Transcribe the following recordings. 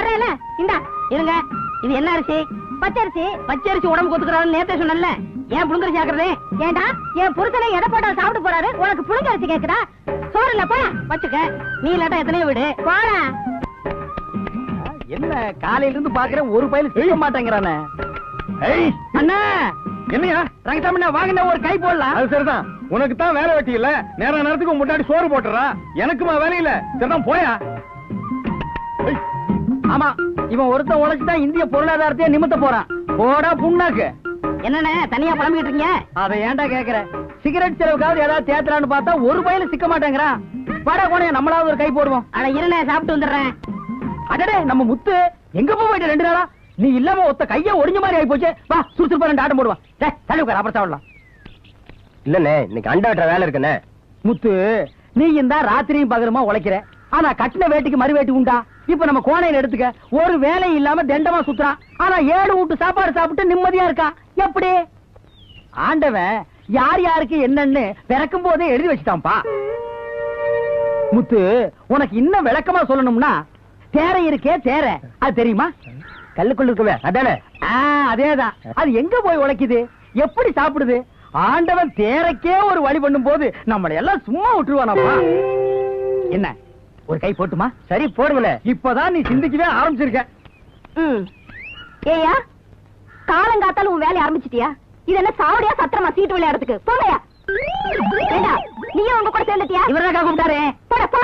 வர்றேல இந்தா இருங்க. இது என்ன அரிசி? பச்சரிசி. பச்சரிசி உடம்பு கொத்துக்கிறான்னு நேத்தே சொன்னல ஏன் புழுங்கரிசி ஆக்குறது? ஏண்டா என் புருஷனை எதை போட்டா சாப்பிட்டு போறாரு? உனக்கு புழுங்கரிசி கேக்குதா? சோறு இல்ல போயா வச்சுக்க. நீ இல்லாட்டா எத்தனையோ விடு. போடா. என்ன காலையில இருந்து பாக்குறேன் ஒரு பையில செய்ய மாட்டேங்கிறானே. ஏய். அண்ணா. என்னையா? ரங்கசாமி வாங்கின ஒரு கை போடலாம். அது சரிதான். உனக்கு தான் வேலை வெட்டி இல்ல நேர நேரத்துக்கு முன்னாடி சோறு போட்டுறா எனக்குமா வேலை இல்ல. சரிதான் போயா. ஆமா இவன் ஒருத்தன் உழைச்சுதான் இந்திய பொருளாதாரத்தையே நிமித்த போறான். போடா புண்ணாக்கு. என்னண்ணே தனியா புலம்பிக்கிட்டு இருக்கீங்க? அதை ஏன்டா கேக்குற? சிகரெட் செலவுக்காவது ஏதாவது தேத்துறான்னு பார்த்தா ஒரு பையில சிக்க மாட்டேங்கிறான். வாடா கோணைய நம்மளாவது ஒரு கை போடுவோம். அட இருண்ணே சாப்பிட்டு வந்துடுறேன். அடடே நம்ம முத்து எங்க போய் போயிட்ட ரெண்டு நாளா? நீ இல்லாம ஒத்த கைய ஒடிஞ்ச மாதிரி ஆயி போச்சு வா சுறுசுறுப்பா ரெண்டு ஆட்டம் போடுவான் டேய் தள்ளி உட்கார் அப்புறம் சாப்பிடலாம். இல்லண்ணே இன்னைக்கு அண்டை வெட்டுற வேலை இருக்குண்ணே. முத்து நீ இந்த ராத்திரியும் பகரமா உழைக்கிற? ஆனா கட்டின வேட்டிக்கு மறு வேட்டி உண்டா? இப்ப நம்ம கோணையில எடுத்துக்க ஒரு வேலை இல்லாம தண்டமா சுத்துறான். ஆனா ஏழு வீட்டு சாப்பாடு சாப்பிட்டு நிம்மதியா இருக்கான் எப்படி? ஆண்டவன் யார் யாருக்கு என்னன்னு பிறக்கும் போதே எழுதி வச்சுட்டான்ப்பா. முத்து உனக்கு இன்னும் விளக்கமா சொல்லணும்னா தேரை இருக்கே தேரை. அது தெரியுமா? கல்லுக்குள்ள இருக்கவே அதானே? அதேதான். அது எங்க போய் உழைக்குது? எப்படி சாப்பிடுது? ஆண்டவன் தேரைக்கே ஒரு வழி பண்ணும் போது நம்மளை எல்லாம் சும்மா விட்டுருவானப்பா. என்ன? ஒரு கை போட்டுமா? சரி போடுங்களே. இப்பதான் நீ சிந்திக்கவே ஆரம்பிச்சிருக்க. ஏயா காலங்காத்தால உன் வேலைய ஆரம்பிச்சிட்டியா? இது என்ன சாவடியா சத்திரமா சீட்டு விளையாடுறதுக்கு? போங்கயா நீயும் உங்க கூட சேர்ந்துட்டியா? இவரக்கா கூப்பிட்டாரு. போடா போ.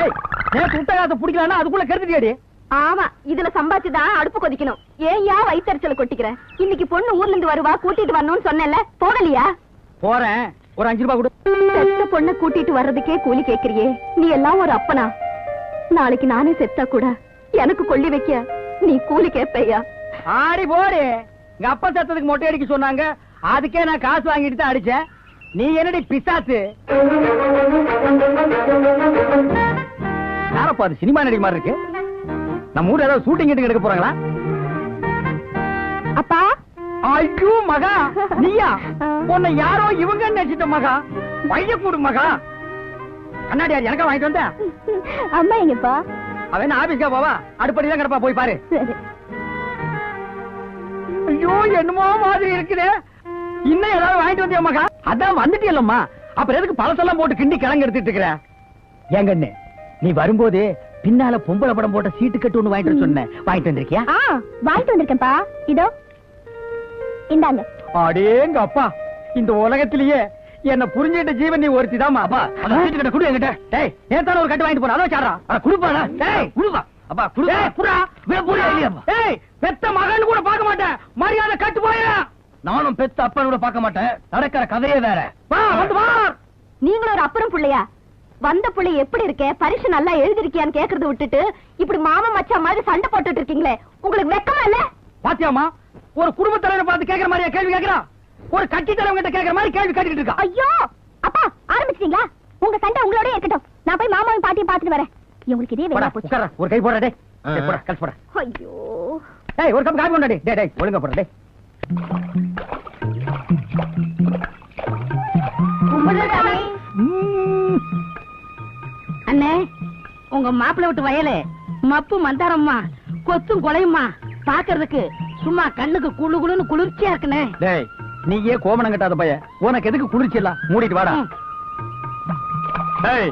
ஏய், நேத்து விட்ட காசை பிடிக்கலன்னா அதுக்குள்ள கருத்துட்டியாடி ஆமா இதுல சம்பாதிச்சுதான் அடுப்பு கொதிக்கணும். ஏன்யா வயித்தறிச்சல கொட்டிக்கிற. இன்னைக்கு பொண்ணு ஊர்ல இருந்து வருவா கூட்டிட்டு வரணும்னு சொன்னேன்ல. போகலையா? போறேன். ஒரு அஞ்சு ரூபாய் கொடு. பொண்ண கூட்டிட்டு வர்றதுக்கே கூலி கேக்குறியே. நீ எல்லாம் ஒரு அப்பனா? நாளைக்கு நானே செத்தா கூட எனக்கு கொள்ளி வைக்க நீ கூலி கேப்பையா? ஆடி போடு. எங்க அப்பா சத்தத்துக்கு மொட்டை அடிக்க சொன்னாங்க. அதுக்கே நான் காசு வாங்கிட்டு தான் அடிச்சேன். நீ என்னடி பிசாசு? யாரப்பா அது? சினிமா நடிகை மாதிரி இருக்கு. நம்ம ஊர்ல ஏதாவது ஷூட்டிங் எடுக்க போறாங்களா? அப்பா ஐயோ மகா. நீயா? உன்னை யாரோ இவங்க நினைச்சிட்ட மகா. பைய கூடு மகா. கண்ணாடி யார் எனக்கா வாங்கிட்டு வந்த? அம்மா எங்கப்பா? அவன் ஆபீஸ்க்கா போவா? அடுப்படி தான் கிடப்பா போய் பாரு. ஐயோ என்னமோ மாதிரி இருக்குதே. இன்னும் ஏதாவது வாங்கிட்டு வந்தியா மகா? அதான் வந்துட்டியல்லம்மா. அப்புறம் எதுக்கு பழசெல்லாம் போட்டு கிண்டி கிழங்கு எடுத்துட்டு இருக்கிற? ஏங்கண்ணு நீ வரும்போது பின்னால பொம்பளை படம் போட்ட சீட்டு கட்டு ஒண்ணு வாங்கிட்டு வர சொன்னேன். வாங்கிட்டு வந்திருக்கியா? வாங்கிட்டு வந்திருக்கேன்ப்பா. இதோ. இந்தாங்க. அடேங்க அப்பா இந்த உலகத்திலேயே என்ன புரிஞ்சுட்ட ஜீவன் நீ ஒருத்தி தாமா அப்பா அந்த சீட்டு கட்ட குடு என்கிட்ட. டேய் நேத்தான ஒரு கட்டு வாங்கிட்டு போன? அதை சாடுறா. அட குடுப்பாடா. டேய். குடுப்பா. அப்பா குடு குடா வே புரியா இல்லையா டேய் பெத்த மகன் கூட பார்க்க மாட்டேன். மரியாதை கட்டு போயா நானும் பெத்த அப்பன் கூட பார்க்க மாட்டேன். நடக்கிற கதையே வேற. வா வந்து வா. நீங்களும் ஒரு அப்புறம் புள்ளையா? வந்த புள்ளை எப்படி இருக்க? பரிசு நல்லா எழுதிருக்கியான்னு கேக்குறத விட்டுட்டு இப்படி மாமா மச்சான் மாதிரி சண்டை போட்டுட்டு இருக்கீங்களே. உங்களுக்கு வெக்கமா இல்ல? பாத்தியாமா ஒரு குடும்ப தலைவரை பார்த்து கேக்குற மாதிரியா கேள்வி கேக்குறா? ஒரு கட்சி தலைவங்க கிட்ட கேக்குற மாதிரி கேள்வி கேட்டுக்கிட்டு இருக்கா? ஐயோ! அப்பா ஆரம்பிச்சிட்டீங்களா? உங்க சண்டை உங்களோட இருக்கட்டும். நான் போய் மாமாவையும் பாட்டியும் பாத்துட்டு வரேன். இவங்களுக்கு இதே போடா வேலையா போச்சு. ஒரு கை போடா டேய். ஆ. டேய், போடா கழிச்சு போடா. ஐயோ! டேய் ஒரு கப் காபி கொண்டா டேய். டேய் ஒழுங்கா போடா டேய். அண்ணே உங்க மாப்பிள்ளை விட்டு வயலு. மப்பு மந்தாரம்மா கொத்தும் கொலையுமா பாக்குறதுக்கு சும்மா கண்ணுக்கு குளு குளுன்னு குளிர்ச்சியா இருக்குண்ணே டேய் நீயே கோமணம் கட்டாத பைய உனக்கு எதுக்கு குளிர்ச்சி எல்லாம்? மூடிட்டு வாடா. டேய்.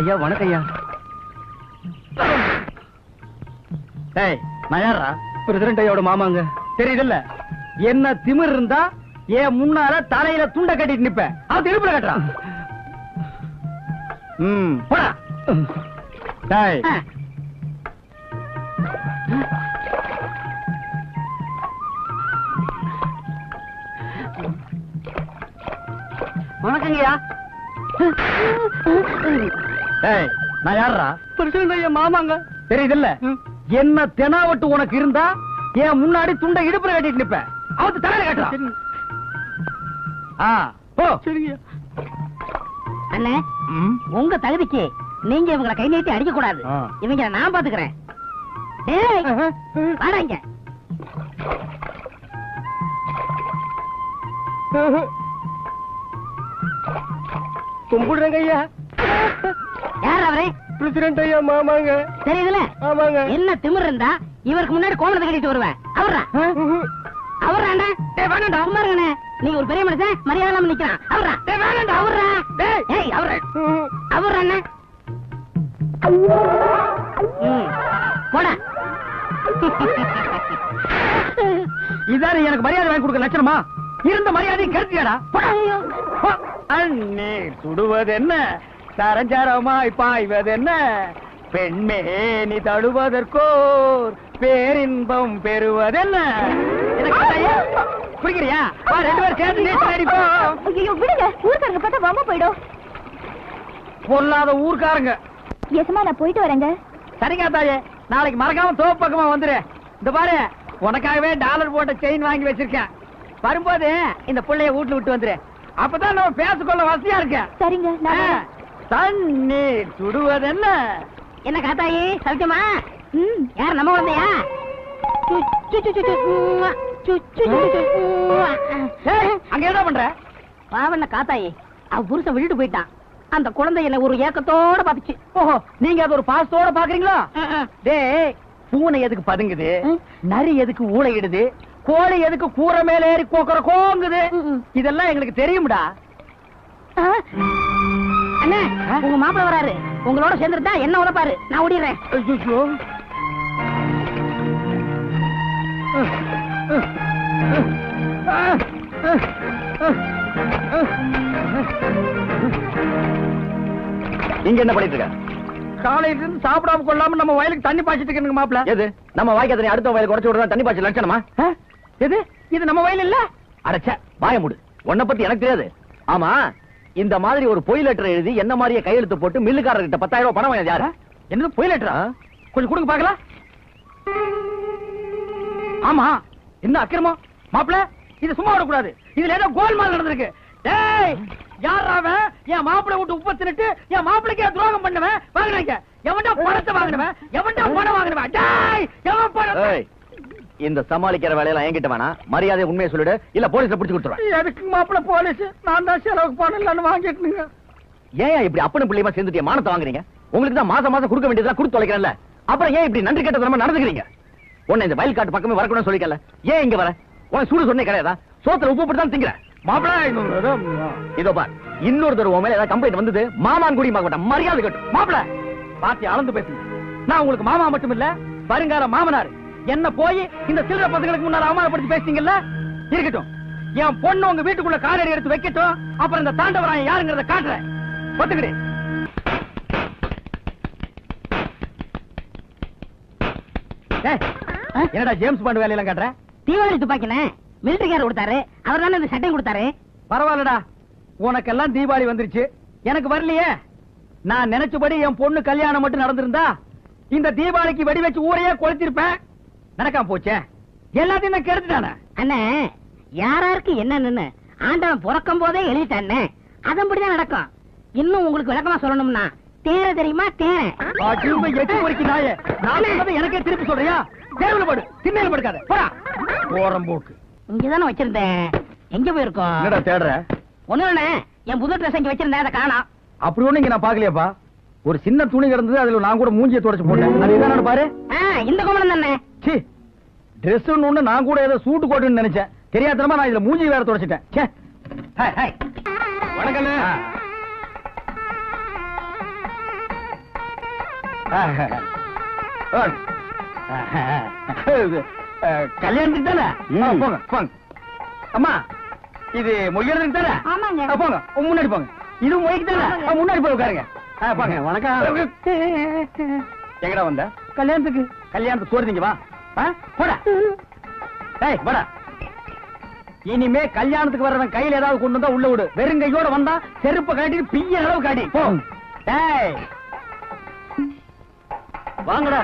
ஐயா வணக்கம் ஐயா. டேய் நான் யாரா பிரசிடண்ட் ஐயோட மாமாங்க. தெரியுதுல்ல? என்ன திமிர் இருந்தா ஏன் முன்னால தலையில துண்ட கட்டிட்டு நிப்பேன் அது திருப்பி கட்டுறான். ம் போடா. டேய். ஆ. வணக்கங்கய்யா டேய் நான் யாரா பிரசிடண்ட் ஐயா மாமாங்க. தெரியுதுல்ல? என்ன தெனாவட்டு உனக்கு இருந்தா என் முன்னாடி துண்டை இடுப்புல கட்டிட்டு நிப்பேன் அவத்து தலையில கட்டுறான் ஆ அண்ணே உங்க தகுதிக்கு நீங்க இவங்களை கை நீட்டி அடிக்க கூடாது. இவங்க நான் பாத்துக்கிறேன். டேய் வாடா இங்க. கும்பிடுறேங்க ஐயா யார் அவரே? பிரசிடென்ட் ஐயா மாமாங்க. தெரியுதுல ஆமாங்க. என்ன திமிர் இருந்தா இவருக்கு முன்னாடி கோமணத்தை கட்டிட்டு வருவேன் அவர்ரா? அவர்றாண்டா டேய் வேணாம்டா சும்மா நீங்க ஒரு பெரிய மனுஷன் மரியாதை இல்லாம நிக்கிறான். அவர்ரா? டேய் வேணாம்டா அவர்ரா? டேய். ஏய் அவர்ரா? அவர்ரா அண்ணே போடா. இதாரு எனக்கு மரியாதை வாங்கி கொடுக்க லட்சணமா இருந்த மரியாதையும் கருத்தியாடா ஐயோ. அண்ணே சுடுவது என்ன சரஞ்சரமாய் பாய்வது என்ன பெண்மே நீ தடுவதற்கோர் பேரின்பம் பெறுவதென்ன வா ரெண்டு பேரும் சேர்ந்து நேற்று அடிப்போம் விடுங்க. ஊருக்காரங்க பார்த்தா வம்ப போயிடும். பொல்லாத ஊர்க்காரங்க. எசமா நான் போயிட்டு வரேங்க. சரிங்க தாயே. நாளைக்கு மறக்காம தோப்பு பக்கமா வந்துரு. இந்த பாரு உனக்காகவே டாலர் போட்ட செயின் வாங்கி வச்சிருக்கேன். வரும்போது இந்த புள்ளைய வீட்டுல விட்டு வந்துரு. அப்பதான் நம்ம பேசிக்கொள்ள வசதியா இருக்க சரிங்க தண்ணீர் சுடுவது என்ன என்ன காத்தாயி சவிச்சமா யார் நம்ம வந்தையா ஏய், அங்க என்ன பண்ற பாவண்ண காத்தாயி அவ புருஷன் விட்டுட்டு போயிட்டான் அந்த குழந்தை என்ன ஒரு ஏக்கத்தோட பாத்துச்சு ஓஹோ நீங்க அது ஒரு பாசத்தோட பாக்குறீங்களா டேய் பூனை எதுக்கு பதுங்குது. நரி எதுக்கு ஊளையிடுது கோழி எதுக்கு கூரை மேல ஏறி கோக்குற கோங்குது. இதெல்லாம் எங்களுக்கு தெரியும்டா. அண்ணே உங்க மாப்பிள்ள வராரு. உங்களோட சேர்ந்துட்டா என்ன உதப்பாரு? நான் ஓடிடுறேன். ஐயோ இங்க என்ன பண்ணிட்டு இருக்க? காலையில இருந்து சாப்பிடாம கொள்ளாம நம்ம வயலுக்கு தண்ணி பாய்ச்சிட்டு இருக்கணுங்க மாப்பிள. எது? நம்ம வாய்க்க தண்ணி அடுத்த வயலுக்கு குறைச்சு விடுறதா? தண்ணி பாய்ச்சல் லட்சணமா? எது? இது நம்ம வயல் இல்ல? அடைச்ச பாய முடு. உன்னை பத்தி எனக்கு தெரியாது. ஆமா இந்த மாதிரி ஒரு பொய் லெட்டர் எழுதி என்ன மாதிரியே கையெழுத்து போட்டு மில்லுக்காரர்கிட்ட பத்தாயிரம் ரூபாய் பணம் வாங்கியது யாரு? என்னது பொய் லெட்டரா கொஞ்சம் கொடுங்க பாக்கலாம் ஆமா என்ன அக்கிரமம்? மாப்பிள இது சும்மா விடக்கூடாது. இதுல ஏதோ கோல்மால் நடந்திருக்கு. டேய் யாராவன் அவன்? என் மாப்பிளை விட்டு உப்பு தின்னுட்டு என் மாப்பிளைக்கு துரோகம் பண்ணுவேன்? வாங்கினாங்க. எவன்டா பணத்தை வாங்கினவன்? எவன்டா பணம் வாங்கினவன்? டேய் எவன் பணம் இந்த சமாளிக்கிற வேலையெல்லாம் என்கிட்ட வேணாம். மரியாதை உண்மையை சொல்லிடு. இல்ல போலீஸ்ல புடிச்சு கொடுத்துருவேன். எதுக்கு மாப்பிள போலீஸ் நான் தான் செலவுக்கு பணம் இல்லைன்னு வாங்கிட்டுங்க ஏன் இப்படி அப்பனு பிள்ளையமா சேர்ந்துட்டு மானத்தை வாங்குறீங்க? உங்களுக்கு தான் மாசம் மாசம் கொடுக்க வேண்டியதெல்லாம் கொடுத்து தொலைக்கிறேன்ல. அப்புறம் ஏன் இப்படி நன்றி கெட்டதனமா நடந்துக்கிறீங்க? உன்னை இந்த வயல் காட்டு பக்கமே வரக்கூடாதுன்னு சொல்லிக்கல ஏன் இங்க வர? உனக்கு சூடு சொன்னே கிடையாதா? சோத்துல உப்பு போட்டு தான் திங்கிற மாப்பிள இதோ பார். இன்னொரு தடவை உன் மேல ஏதாவது கம்ப்ளைண்ட் வந்தது மாமான் குடி மாட்ட மரியாதை கட்டும் மாப்பிள பாத்தி அளந்து பேசுங்க. நான் உங்களுக்கு மாமா மட்டும் இல்ல வருங்கால மாமனார். என்ன போய் இந்த சில்லற பசங்களுக்கு முன்னால அவமானப்படுத்தி பேசுறீங்கல்ல இருக்கட்டும். என் பொண்ணு உங்க வீட்டுக்குள்ள காலடி எடுத்து வைக்கட்டும். அப்புறம் இந்த தாண்டவராயன் யாருங்கிறத காட்டுறேன். ஒத்துக்கிடு. என்னடா ஜேம்ஸ் பாண்ட் வேலையெல்லாம் காட்டுற? தீபாவளி துப்பாக்கினே மிலிட்டரிக்காரர் கொடுத்தாரு. அவர் தானே இந்த சட்டையும் கொடுத்தாரு. பரவாயில்லடா. உனக்கெல்லாம் தீபாவளி வந்துருச்சு. எனக்கு வரலையே. நான் நினைச்சபடி என் பொண்ணு கல்யாணம் மட்டும் நடந்திருந்தா இந்த தீபாவளிக்கு வெடி வச்சு ஊரையே கொளுத்திருப்பேன். நடக்காம போச்சே? எல்லாத்தையும் நான் கெடுத்துட்டானே? அண்ணே யாராருக்கு என்னன்னு ஆண்டவன் பிறக்கும் போதே எழுதிட்டானே? அதன்படிதான் நடக்கும். இன்னும் உங்களுக்கு விளக்கமா சொல்லணும்னா தேர தெரியுமா? தேர. திரும்ப எட்டு பொறுக்கி நாயே. நான் சொன்னதை எனக்கே திருப்பி சொல்றியா? தேர்வுல படு. திண்ணையில படுக்காத. போடா. ஓரம் போக்கு இங்கதானே வச்சிருந்தேன். எங்க போயிருக்கோம்? என்னடா தேடுற? ஒண்ணு இல்லண்ணே. என் புது ட்ரெஸ் இங்க வச்சிருந்தேன். அதை காணோம். அப்படி ஒண்ணு இங்க நான் பாக்கலையாப்பா ஒரு சின்ன துணி கிடந்தது அதுல நான் கூட மூஞ்சியை தொடச்சு போட்டேன். அது இதான் பாரு. இந்த கோமலம் தானே சி. ட்ரெஸ் ஒண்ணு நான் கூட ஏதோ சூட்டு கோட்டுன்னு நினைச்சேன். தெரியாதனமா நான் இதுல மூஞ்சி வேற தொடச்சிட்டேன். ச்சே. ஹாய் ஹாய் வணக்கண்ணே. கல்யாணத்துக்கு தானே? போங்க போங்க. அம்மா இது மொய்யறதுக்கு தானே? போங்க. முன்னாடி போங்க. இது மொய்க்கு தானே? முன்னாடி போய் உட்காருங்க. ஆ, போங்க. வணக்கம். எங்கடா வந்த? கல்யாணத்துக்கு. கல்யாணத்துக்கு சோறுதீங்க வா. போடா. டேய் போடா. இனிமே கல்யாணத்துக்கு வர்றவன் கையில ஏதாவது கொண்டு வந்தா உள்ள விடு. வெறும் கையோட வந்தா செருப்ப காட்டிட்டு பிய்ய அளவு காட்டி போ. டேய். வாங்கடா.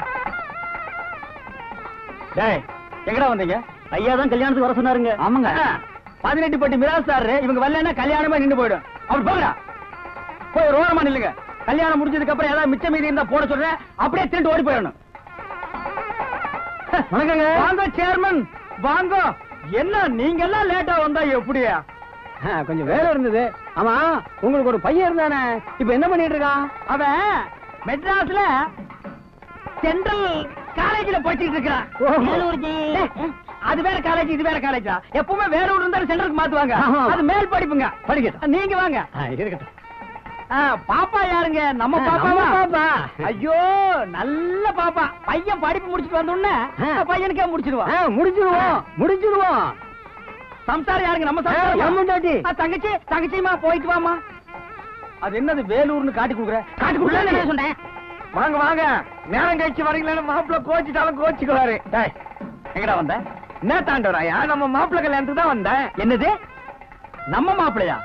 டேய் எங்கடா வந்தீங்க? ஐயா தான் கல்யாணத்துக்கு வர சொன்னாருங்க. ஆமாங்க. பதினெட்டு பட்டி மிராசாரு இவங்க வரலன்னா கல்யாணமே நின்னு போயிடும். அவர் போங்கடா. போய் ஒரு ஓரமா நில்லுங்க. கல்யாணம் முடிஞ்சதுக்கு அப்புறம் ஏதாவது மிச்ச மீதி இருந்தா போட சொல்றேன். அப்படியே திருட்டு ஓடி போயிடணும். வணக்கங்க. வாங்க சேர்மன் வாங்க. என்ன நீங்க எல்லாம் லேட்டா வந்தா எப்படியா? கொஞ்சம் வேலை இருந்தது. ஆமா உங்களுக்கு ஒரு பையன் இருந்தானே. இப்ப என்ன பண்ணிட்டு இருக்கான் அவன் மெட்ராஸ்ல சென்ட்ரல் காலேஜ்ல படிச்சிட்டு இருக்கிறான். அது வேற காலேஜ் இது வேற காலேஜா எப்பவுமே வேலூர் இருந்தாலும் சென்ட்ரலுக்கு மாத்துவாங்க. அது மேல் படிப்புங்க. படிக்கட்டும். நீங்க வாங்க. இருக்கட்டும். பாப்பா யாருங்க? நம்ம பாப்பாவா பாப்பா. ஐயோ நல்ல பாப்பா. பையன் படிப்பு முடிச்சிட்டு வந்த உடனே ஆ. பையனுக்கே முடிச்சிடுவான் முடிச்சிருவோம் முடிச்சிருவோம். சம்சாரம் யாருங்க? நம்ம சம்சாரம் தங்கச்சி தங்கச்சிமா போயிட்டு வாமா அது என்னது வேலூர்னு காட்டி கொடுக்குற? காட்டி கொடுக்குறேன் சொன்னேன். வாங்க வாங்க. நேரம் கழிச்சு வரீங்களா மாப்பிள்ள கோச்சிட்டாலும் கோச்சிக்குவாரு. எங்கடா வந்த? என்ன தாண்டவராயா நம்ம மாப்பிள்ள கல்யாணத்துக்கு தான் வந்தேன் என்னது? நம்ம மாப்பிளையா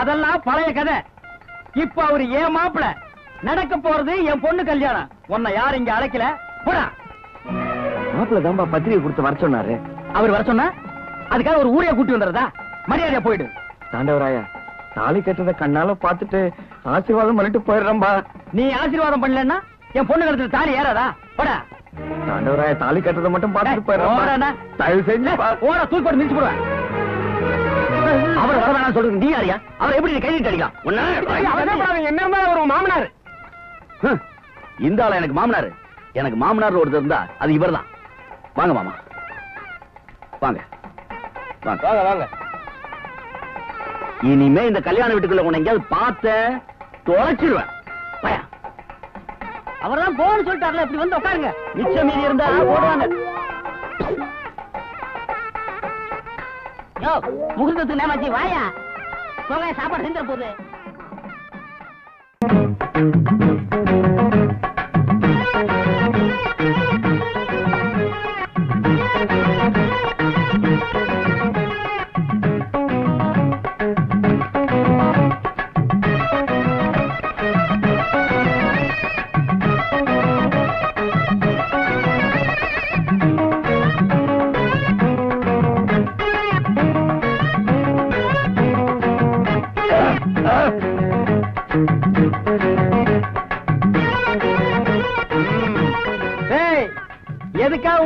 அதெல்லாம் பழைய கதை. இப்ப அவரு ஏன் மாப்பிள? நடக்க போறது என் பொண்ணு கல்யாணம். உன்னை யார் இங்க அழைக்கல. போடா. மாப்பிள்ள தான்பா பத்திரிகை கொடுத்து வர சொன்னாரு. அவர் வர சொன்னா? அதுக்காக ஒரு ஊரைய கூட்டி வந்துறதா மரியாதையா போயிடு. தாண்டவராயா தாலி கட்டுறத கண்ணால பாத்துட்டு ஆசீர்வாதம் பண்ணிட்டு போயிடுறேன்பா. நீ ஆசீர்வாதம் பண்ணலன்னா என் பொண்ணு கழுத்துல தாலி ஏறாதா? போடா. தாண்டவராயா தாலி கட்டுறத மட்டும் பாத்துட்டு போயிடுறேன்பா. போடா. தயவு செஞ்சு. ஓட தூக்கி போட்டு மிதிச்சு போடுவேன். அவர் வர வேணாம் சொல்றது நீ யாரியா அவர் எப்படி கை நீட்டு அடிக்கலாம்? என்ன ஒரு மாமனார்? இந்த ஆள எனக்கு மாமனார்? எனக்கு மாமனார் ஒருத்தர் இருந்தா அது இவர்தான். வாங்க மாமா. வாங்க. வாங்க. வாங்க வாங்க. இனிமே இந்த கல்யாண வீட்டுக்குள்ள உன்னை எங்கேயாவது பார்த்த தொலைச்சிருவேன். பயா. அவர்தான் போன்னு சொல்லிட்டார்ல இப்படி வந்து உட்காருங்க. மிச்சம் மீதி இருந்தா போடுவாங்க முகூர்த்தத்துக்கு நேமாச்சி வாயா? போங்க சாப்பாடு செஞ்சிட போகுது.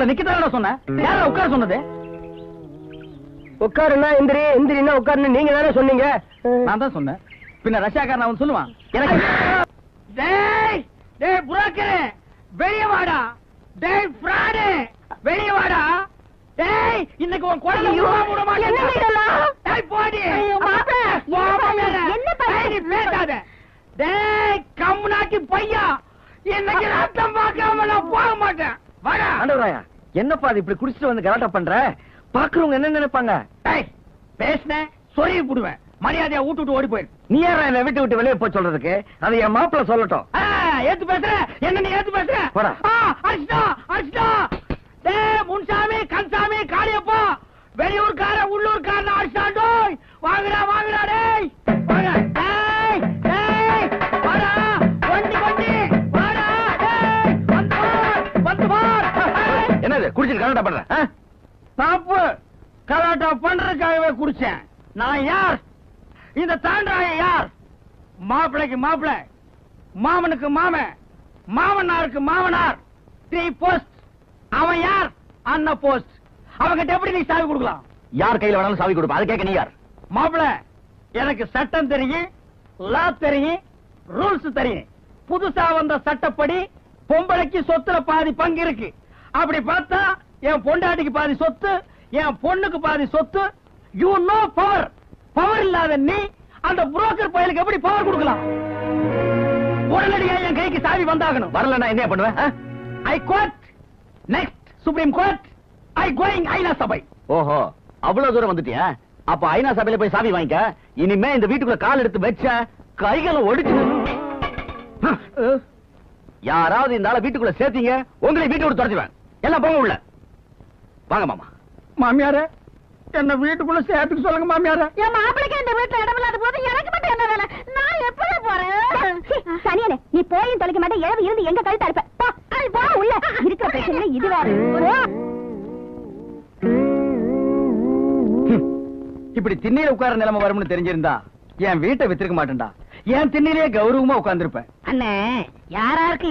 உங்களை நிக்கத்தான் சொன்னேன். யார உட்கார சொன்னது. உட்காருன்னா எந்திரி உட்காருன்னு நீங்க தானே சொன்னீங்க. நான் தான் சொன்னேன். பின்ன ரஷ்யாக்காரன் அவன் சொல்லுவான். எனக்கு டேய் டேய் புரோக்கர் வெளிய வாடா. டேய் ஃப்ராடு வெளிய வாடா. டேய் இன்னைக்கு உன் குழந்தை மூட மாட்டேன் இதெல்லாம்? டேய் போடி. மாப்பிள, போகாம என்ன? டேய், நீ பேசாத. டேய் பையா. இன்னைக்கு ரத்தம் பார்க்காம நான் போக மாட்டேன். ஆண்டவராயா என்னப்பா அது இப்படி குடிச்சிட்டு வந்து கலாட்டா பண்ற? பாக்குறவங்க என்ன நினைப்பாங்க? டேய் பேசுனேன் சொருகி போடுவேன். மரியாதையா விட்டு விட்டு ஓடி போயிரு. நீ யாரா என்ன விட்டு விட்டு வெளியே போய் சொல்றதுக்கு? அது என் மாப்பிள்ள சொல்லட்டும். ஏத்து பேசுற. என்ன நீ ஏத்து பேசுற? போடா. அடிச்சிட்டா டேய் முன்சாமி கன்சாமி காளியப்பா. வெளியூர்கார உள்ளூர்காரன் வாங்குடா. ஆ? தப்பு கலாட்டா பண்றதுக்காகவே குடிச்சேன். நான் யார்? இந்த தாண்டாய யார்? மாப்பிளைக்கு மாப்பிளை. மாமனுக்கு மாமன். மாமனாருக்கு மாமனார். த்ரீ போஸ்ட் அவன் யார்? அண்ணா போஸ்ட் அவங்கிட்ட எப்படி நீ சாவி கொடுக்கலாம்? யார் கையில வேணாலும் சாவி கொடுப்பா. அதை கேட்க நீ யார்? மாப்பிள எனக்கு சட்டம் தெரியும் லா தெரியும் ரூல்ஸ் தெரியும். புதுசா வந்த சட்டப்படி பொம்பளைக்கு சொத்துல பாதி பங்கு இருக்கு. அப்படி பார்த்தா என் பொண்டாட்டிக்கு பாதி சொத்து என் பொண்ணுக்கு பாதி சொத்து. யூ நோ பவர் பவர் இல்லாத நீ அந்த புரோக்கர் பயலுக்கு எப்படி பவர் கொடுக்கலாம்? உடனடியா என் கைக்கு சாவி வந்தாகணும். வரலன்னா என்ன பண்ணுவேன்? I court next supreme court I going ஐநா சபை ஓஹோ அவ்வளவு தூரம் வந்துட்டியா? அப்ப ஐநா சபையில போய் சாவி வாங்கிக்க. இனிமே இந்த வீட்டுக்குள்ள கால் எடுத்து வச்ச கைகளை ஒடிச்சு யாராவது இந்த ஆளை வீட்டுக்குள்ள சேர்த்தீங்க உங்களை வீட்டு விட்டு தொடச்சுவேன் எல்லாம் போங்க உள்ள. வாங்க மாமா. மாமியாரே என்ன வீட்டுக்குள்ள சேர்த்துக்க சொல்லுங்க மாமியார. என் மாப்பிளைக்கு இந்த வீட்டுல இடம் இல்லாத போது எனக்கு மட்டும் என்ன வேலை? நான் எப்படி போறேன்? சனியனே நீ போயும் தொலைக்க மாட்டே இரவு இருந்து எங்க கழுத்தா இருப்ப? போ, உள்ள. இருக்கிற பிரச்சனை இது வேற. இப்படி திண்ணையில உட்கார நிலைமை வரும்னு தெரிஞ்சிருந்தா என் வீட்டை வித்திருக்க மாட்டேன்டா. என் திண்ணையிலேயே கௌரவமா உட்கார்ந்திருப்பேன். அண்ணே யாராருக்கு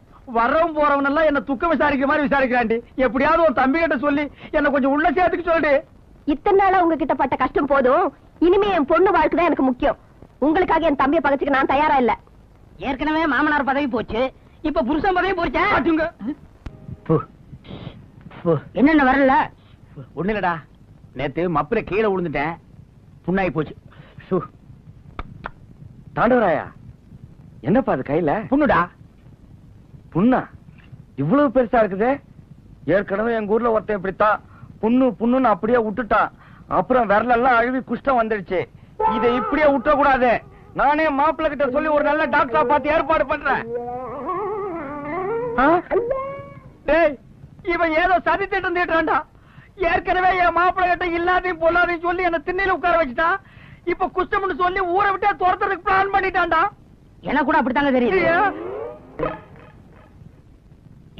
வர்றவன் போறவன் எல்லாம் என்ன துக்க விசாரிக்கிற மாதிரி விசாரிக்கிறாண்டி எப்படியாவது ஒரு தம்பி கிட்ட சொல்லி என்ன கொஞ்சம் உள்ள சேர்த்துக்க சொல்லுடி இத்தனை நாளா உங்ககிட்ட பட்ட கஷ்டம் போதும். இனிமே என் பொண்ணு வாழ்க்கை தான் எனக்கு முக்கியம். உங்களுக்காக என் தம்பியை பகச்சுக்க நான் தயாரா இல்ல. ஏற்கனவே மாமனார் பதவி போச்சு. இப்ப புருஷன் பதவி போச்சா? என்னென்ன வரல? ஒண்ணு இல்லடா. நேத்து மப்பில கீழே விழுந்துட்டேன். புண்ணாகி போச்சு. தாண்டவராயா? என்னப்பா அது கையில? புண்ணுடா. புண்ணா? இவ்வளவு பெருசா இருக்குது? ஏற்கனவே எங்க ஊர்ல ஒருத்தன் இப்படித்தான் புண்ணு புண்ணுன்னு அப்படியே விட்டுட்டான் அப்புறம் விரலெல்லாம் அழுவி குஷ்டம் வந்துடுச்சு. இதை இப்படியே விட்ட கூடாது நானே மாப்பிள்ளை கிட்ட சொல்லி ஒரு நல்ல டாக்டரா பார்த்து ஏற்பாடு பண்றேன். இவன் ஏதோ சதி திட்டம் தீட்டுறான்டா. ஏற்கனவே என் மாப்பிள்ளை கிட்ட இல்லாதையும் பொல்லாதையும் சொல்லி என்ன திண்ணையில உட்கார வச்சுட்டான். இப்ப குஷ்டம்னு சொல்லி ஊரை விட்டே துரத்துறதுக்கு பிளான் பண்ணிட்டான்டா. எனக்கு கூட அப்படித்தாங்க தெரியுது. ஐயா,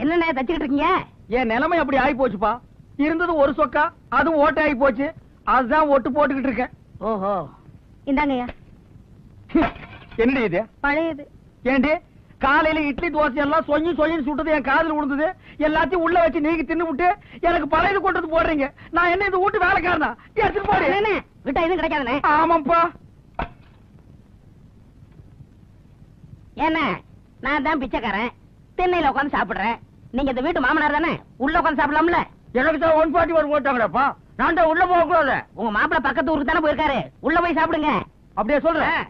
என்னண்ணே தச்சுக்கிட்டு இருக்கீங்க? என் நிலைமை அப்படி ஆகி போச்சுப்பா. இருந்தது ஒரு சொக்கா அதுவும் ஓட்டை ஆகி போச்சு. அதுதான் ஒட்டு போட்டுக்கிட்டு இருக்கேன். ஓஹோ. இந்தாங்கய்யா. என்னடி இது? பழையது. ஏண்டி? காலையில இட்லி தோசை எல்லாம் சொங்கி சொங்கி சுட்டது என் காதுல விழுந்தது எல்லாத்தையும் உள்ள வச்சு நீங்க தின்னு விட்டு எனக்கு பழையது கொண்டு வந்து போடுறீங்க. நான் என்ன இது வீட்டு வேலைக்காரனா? எடுத்துட்டு போடு. விட்டா எதுவும் கிடைக்காதுண்ணே. ஆமாப்பா ஏண்ணே நான் தான் பிச்சைக்காரன். திண்ணையில உட்காந்து சாப்பிடுறேன். நீங்க இந்த வீட்டு மாமனார் தானே? உள்ள உட்காந்து சாப்பிடலாம்ல? எனக்கு தான் ஒன் ஃபார்ட்டி ஒன் போட்டாங்கடாப்பா நான் தான் உள்ள போக கூடாது. உங்க மாப்பிள்ளை பக்கத்து ஊருக்கு தானே போயிருக்காரு. உள்ள போய் சாப்பிடுங்க. அப்படியே சொல்றேன்.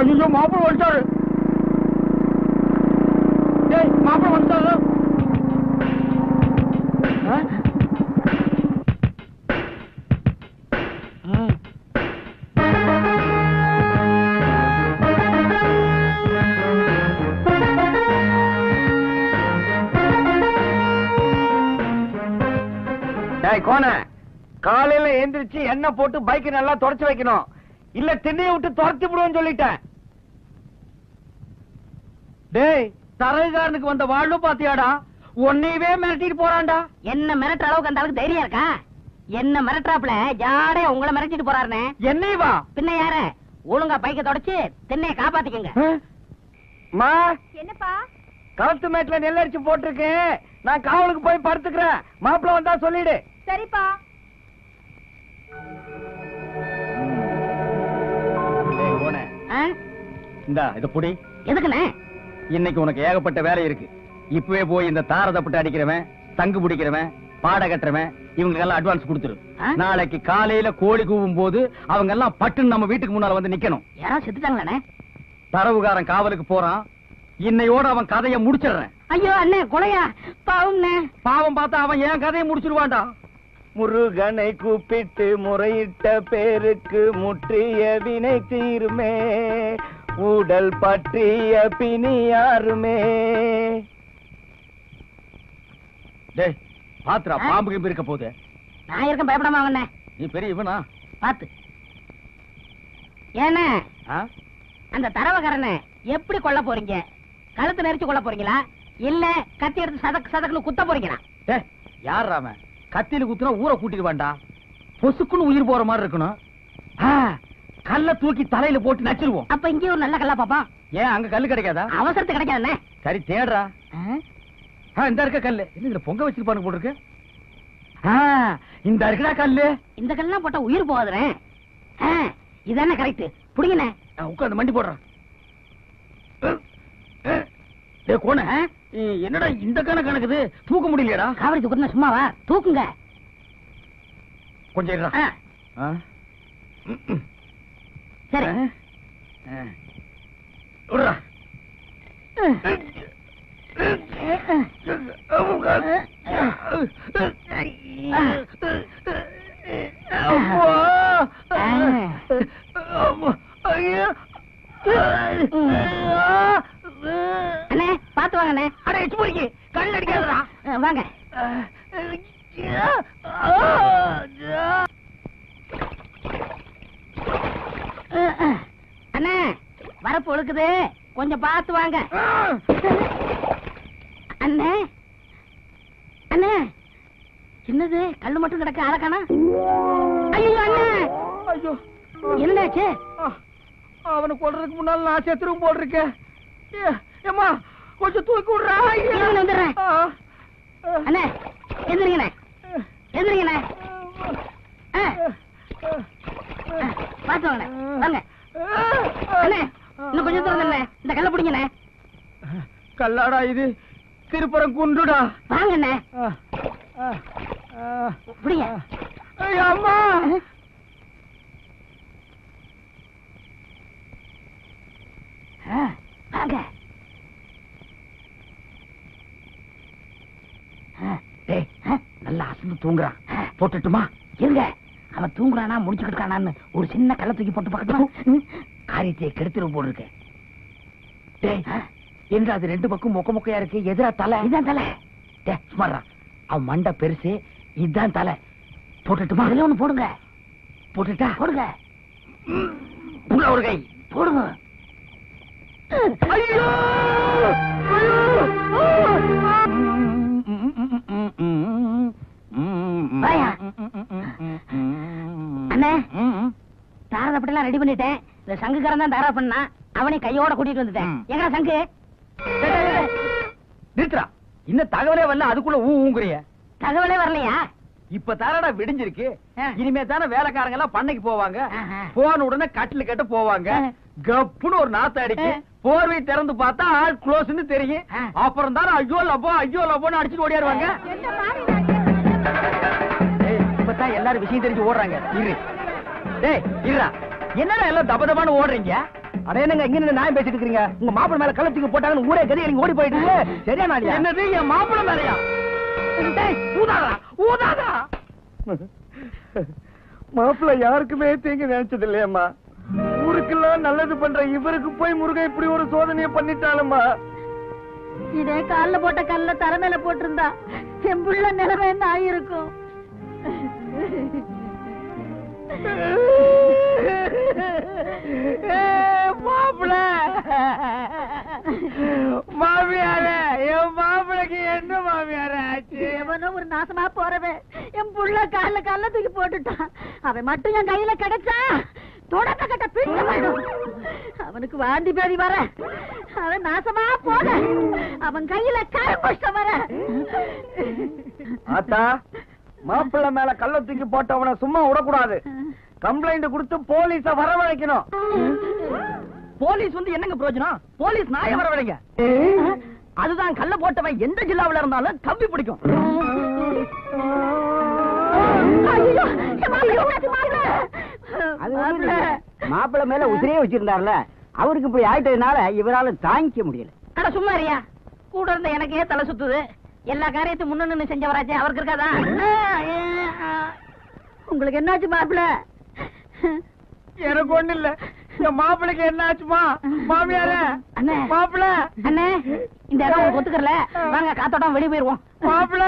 ஐயோ மாப்பிள்ள வந்துட்டாரு. டேய் மாப்பிள்ள வந்துட்டாரு? கோன காலையில எந்திரிச்சு எண்ணெய் போட்டு பைக் நல்லா தொடச்சு வைக்கணும். இல்ல திண்ணையை விட்டு துரத்தி விடுவேன்னு சொல்லிட்டேன். டேய் தரகாரனுக்கு வந்த வாழ்வு பாத்தியாடா? உன்னையவே மிரட்டிட்டு போறான்டா. என்ன மிரட்டுற அளவுக்கு அந்த அளவுக்கு தைரியம் இருக்கா? என்ன மிரட்டுறாப்புல? ஜாடையா உங்களை மிரட்டிட்டு போறாருண்ணே என்னைய வா பின்ன யார? ஒழுங்கா பைக்க தொடச்சு திண்ணைய காப்பாத்திக்கங்க. மா என்னப்பா? களத்து மேட்ல நெல்லரிச்சு போட்டிருக்கேன். நான் காவலுக்கு போய் படுத்துக்கிறேன். மாப்பிள்ள வந்தா சொல்லிடு. சரிப்பா? இந்தா இத புடி. எதுக்குண்ணே? இன்னைக்கு உனக்கு ஏகப்பட்ட வேலை இருக்கு. இப்பவே போய் இந்த தார தப்பட்டு அடிக்கிறவன் தங்கு பிடிக்கிறவன் பாட கட்டுறவன் இவங்களுக்கு எல்லாம் அட்வான்ஸ் கொடுத்துரு? நாளைக்கு காலையில கோழி கூவும் போது அவங்க எல்லாம் பட்டுன்னு நம்ம வீட்டுக்கு முன்னால வந்து நிக்கணும். யாராவது செத்துட்டாங்களாண்ணே? தரவுகாரன் காவலுக்கு போறான். இன்னையோட அவன் கதையை முடிச்சிடுறேன். ஐயோ அண்ணே கொலையா? பாவம்ண்ணே. பாவம் பார்த்தா அவன் என் கதையை முடிச்சிருவான்டா. முருகனை கூப்பிட்டு முறையிட்ட பேருக்கு முற்றிய வினை தீருமே. உடல் பற்றிய பிணி யாருமே? பாத்துரா? பாம்பு கிம்பு இருக்க போகுது. நான் இருக்க பயப்படாம வாங்கண்ணே நீ பெரிய இவனா? பாத்து. ஏண்ணே? அந்த தரவக்காரனை எப்படி கொல்ல போறீங்க? கழுத்து நெரிச்சு கொல்ல போறீங்களா? இல்ல கத்தி எடுத்து சதக்கு சதக்குன்னு குத்த போறீங்களா? யார் அவன்? கத்தியில குத்துனா ஊரை கூட்டிட்டு வேண்டா. பொசுக்குன்னு உயிர் போற மாதிரி இருக்கணும். ஆ, கல்ல தூக்கி தலையில போட்டு நச்சிருவோம். அப்ப இங்கே ஒரு நல்ல கல்லா பாப்பா. ஏன் அங்க கல்லு கிடைக்காதா? அவசரத்துக்கு கிடைக்காதுண்ணே. சரி தேடுறா. இந்த இருக்க கல்லு. என்ன இதுல பொங்க வச்சிருப்பானு போட்டுருக்கு? ஆ, இந்த இருக்குடா கல்லு. இந்த கல்லாம் போட்டா உயிர் போகாதுண்ணே. ஆ, இதானே கரெக்ட் புடிங்கண்ணே உட்காந்து மண்டி போடுறான் டேய் கோண என்னடா இந்த கண கணக்குது? தூக்க முடியலையாடா. காவடி தூக்குறதுனா சும்மாவா தூக்குங்க. கொஞ்சம் இருடா. சரி. விட்றா. அம்மா. ஐயா. அண்ணே பாத்து வாங்கண்ணே. அட எச்சு போறீங்க. கல் அடிக்காதடா. வாங்க. அண்ணே வரப்பு ஒழுக்குது. கொஞ்சம் பார்த்து வாங்க. அண்ணே அண்ணே. என்னது? கல்லு மட்டும் கிடக்கு ஆளக்கானா ஐயோ அண்ணே. ஐயோ. என்னாச்சு அவனை கொல்றதுக்கு முன்னால நான் செத்துரும் போல் ஏம்மா கொஞ்சம் தூக்கி விடுறா. வந்துடுறேன். அண்ணே எந்திரிங்கண்ணே எந்திரிங்கண்ணே பார்த்து வாங்கண்ணே வாங்க. அண்ணே இன்னும் கொஞ்சம் தூரம் தானே இந்த கல்ல பிடிங்கண்ணே கல்லாடா இது. திருப்புறம் குண்டுடா. வாங்கண்ணே. பிடிங்க. அம்மா. ஆ, வாங்க. நல்லா அசந்து தூங்குறான். போட்டுட்டுமா? இருங்க. அவன் தூங்குறானா முடிச்சுக்கிட்டு இருக்கானான்னு ஒரு சின்ன கல்ல தூக்கி போட்டு பார்க்கட்டுமா? காரியத்தை கெடுத்துரு ஆ, என்று அது ரெண்டு பக்கம் மொக்க மொக்கையா இருக்கு? எதிரா தலை? இதான் தலை. சுமாரா அவன் மண்டை பெருசு. இதுதான் தலை. போட்டுட்டுமா? அதுல போடுங்க. போட்டுட்டா? போடுங்க. உள்ள ஒரு கை. போடுங்க. தாரதப்பட்டெல்லாம் ரெடி பண்ணிட்டேன். இந்த சங்குக்காரன் தான் தாரா பண்ணா. அவனை கையோட கூட்டிட்டு வந்துட்டேன். ம். எங்கடா சங்கு? நிறுத்துறா இன்னும் தகவலே வரல அதுக்குள்ள ஊ ஊங்குறிய? தகவலே வரலையா? இப்ப தானடா விடிஞ்சிருக்கு. இனிமே தானே வேலைக்காரங்க எல்லாம் பண்ணைக்கு போவாங்க. போன உடனே கட்டில் கட்ட போவாங்க. கப்புன்னு ஒரு நாத்த அடிக்கு. போர்வை திறந்து பார்த்தா ஆள் க்ளோஸ்னு தெரியும். அப்புறம் தானே ஐயோ லப்போ ஐயோ லப்போன்னு அடிச்சுட்டு ஓடியாருவாங்க. இப்பதான் எல்லாரும் விஷயம் தெரிஞ்சு ஓடுறாங்க. இரு. டேய் இருடா. என்னடா எல்லாம் தப தபான்னு ஓடுறீங்க? அட என்னங்க இங்க நின்னு நியாயம் பேசிட்டு இருக்கீங்க உங்க மாப்பிள மேல கள்ளத்துக்கு போட்டாங்கன்னு ஊரே கதி நீங்க ஓடி போயிட்டு சரியா நாடியா என்னது என் மாப்பிள மேலயா? ஊதாதா ஊதாதா மாப்பிள யாருக்குமே தீங்கு நினைச்சது இல்லையம்மா ஊருக்கெல்லாம் நல்லது பண்ற இவருக்கு போய் முருகன் இப்படி ஒரு சோதனையை பண்ணிட்டாலம்மா. இதே கால்ல போட்ட கல்ல தர மேல போட்டிருந்தா என் புள்ள நிலைமை என்ன ஆயிருக்கும்? மாப்பிள. மாமியார என் மாப்பிளைக்கு என்ன மாமியார ஆச்சு? எவனோ ஒரு நாசமா போறவன் என் புள்ள கால்ல கல்ல தூக்கி போட்டுட்டான். அவன் மட்டும் என் கையில கிடைச்சா தொடக்க கட்ட வேணும் அவனுக்கு வாந்தி பேதி வர. அவன் நாசமா போன அவன் கையில கரும்புஷ்ட வர. ஆத்தா மாப்பிள்ளை மேல கள்ள தூக்கி போட்டவன சும்மா விடக்கூடாது. கம்ப்ளைண்ட் கொடுத்து போலீஸ வரவழைக்கணும். போலீஸ் வந்து என்னங்க பிரயோஜனம்? போலீஸ் நாய வரவழைங்க. அதுதான் கள்ள போட்டவன் எந்த ஜில்லாவுல இருந்தாலும் கம்பி பிடிக்கும். மாப்பிள்ளை மேல உசிரியே வச்சிருந்தார்ல அவருக்கு இப்படி ஆயிட்டதுனால இவரால தாங்கிக்க முடியல. அட சும்மா இருயா. கூட இருந்த எனக்கே தலை சுத்துது. எல்லா காரியத்தையும் முன்ன நின்னு செஞ்சவராச்சே அவருக்கு இருக்காதா? உங்களுக்கு என்னாச்சு மாப்பிள்ள எனக்கு ஒண்ணு இல்ல என் மாப்பிளைக்கு என்ன ஆச்சுமா? மாமியார அண்ணே. மாப்பிள்ள அண்ணே இந்த இடம் ஒத்துக்கறல. வாங்க காத்தோட்டம் வெளியே போயிருவோம். மாப்பிள்ள